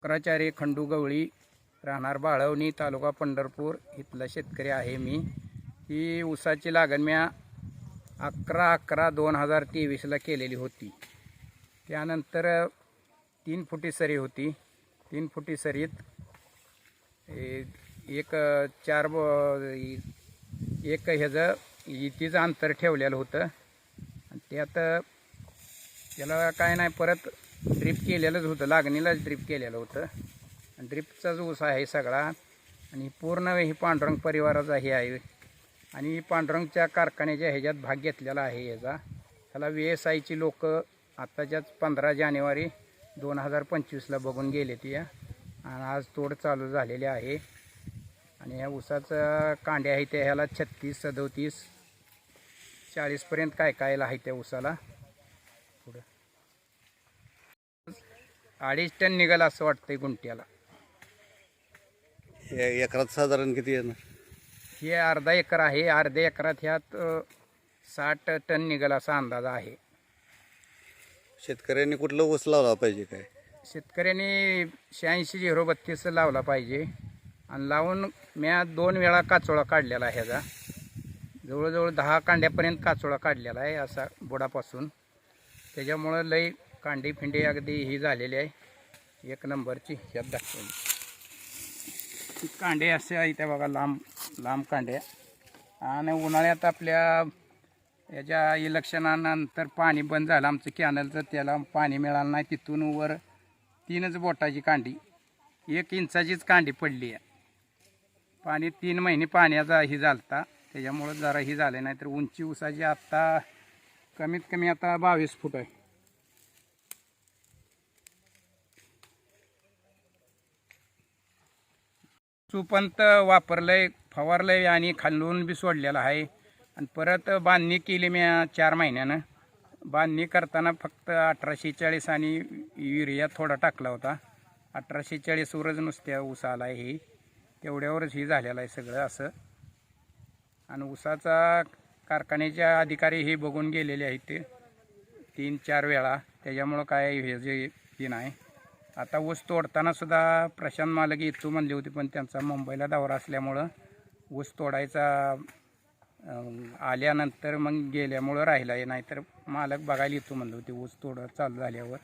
शुक्राचार्य खंडू गवळी राहणार बाळवणी तालुका पंढरपूर. इथला शेतकरी आहे मी. ही ऊसाची लागण म्या अकरा अकरा दोन हजार तेवीसला केलेली होती. त्यानंतर तीन फुटी सरी होती. तीन फुटी सरीत एक चार ब- एक ह्याचं इतीचं अंतर ठेवलेलं होतं. आणि त्यात त्याला काय नाही परत ड्रिप केलेलंच होतं. लागणीलाच ड्रिप केलेलं होतं. आणि ड्रिपचाच ऊस आहे सगळा. आणि पूर्ण ही पांडुरंग परिवाराचा हे आहे आणि पांडुरंगच्या कारखान्याच्या ह्याच्यात भाग घेतलेला आहे याचा ह्याला व्ही एस आयची लोक आत्ताच्याच पंधरा जानेवारी दोन हजार पंचवीसला बघून गेले ती. आणि आज तोड चालू झालेली आहे. आणि ह्या ऊसाचं कांड्या आहे त्या ह्याला छत्तीस सदोतीस चाळीसपर्यंत काय काय आहे त्या ऊसाला? पुढं. अडीच टन निघाल असं वाटतंय गुंट्याला हे एकरात साधारण किती येणार? हे अर्धा एकर आहे. अर्ध्या एकरात ह्यात अ, साठ टन निघाल असा अंदाज आहे. शेतकऱ्यांनी कुठलं ऊस लावला पाहिजे काय? शेतकऱ्यांनी शहाऐंशी झिरो बत्तीस लावला पाहिजे. आणि लावून म्या दोन वेळा काचोळा काढलेला आहे ह्याचा. जवळजवळ दहा कांड्यापर्यंत काचोळा काढलेला आहे असा बुडापासून. त्याच्यामुळं लई कांडी फिंडी अगदी ही झालेली आहे. एक नंबरची ह्यात दाखवली कांडे असे आहे त्या बघा लांब लांब कांड्या आणि उन्हाळ्यात आपल्या याच्या इलेक्शनानंतर पाणी बंद झालं आमचं कॅनलचं त्याला पाणी मिळालं नाही. तिथून वर तीनच बोटाची कांडी एक इंचाचीच कांडी पडली आहे. पाणी तीन महिने पाण्याचा ही झालता त्याच्यामुळं जरा ही झालं नाही तर उंची उसाची आत्ता कमीत कमी आता बावीस फूट आहे. चुपंत वापरलंय फवारलंय आणि खालून बी सोडलेलं आहे. आणि परत बांधणी केली मी चार महिन्यानं. बांधणी करताना फक्त अठराशे चाळीस आणि युरिया थोडा टाकला होता. अठराशे चाळीसवरच नुसत्या ऊस आला आहे हे. तेवढ्यावरच हे झालेलं आहे सगळं असं. आणि ऊसाचा कारखान्याच्या अधिकारी हे बघून गेलेले आहेत ते. तीन चार वेळा. त्याच्यामुळं काय हे जे हे नाही. आता ऊस तोडताना सुद्धा प्रशांत मालक येतो म्हणली होती पण त्यांचा मुंबईला दौरा असल्यामुळं ऊस तोडायचा आल्यानंतर मग गेल्यामुळं राहिला. आहे नाहीतर मालक बघायला येतो म्हणलं होते ऊस तोड चालू झाल्यावर.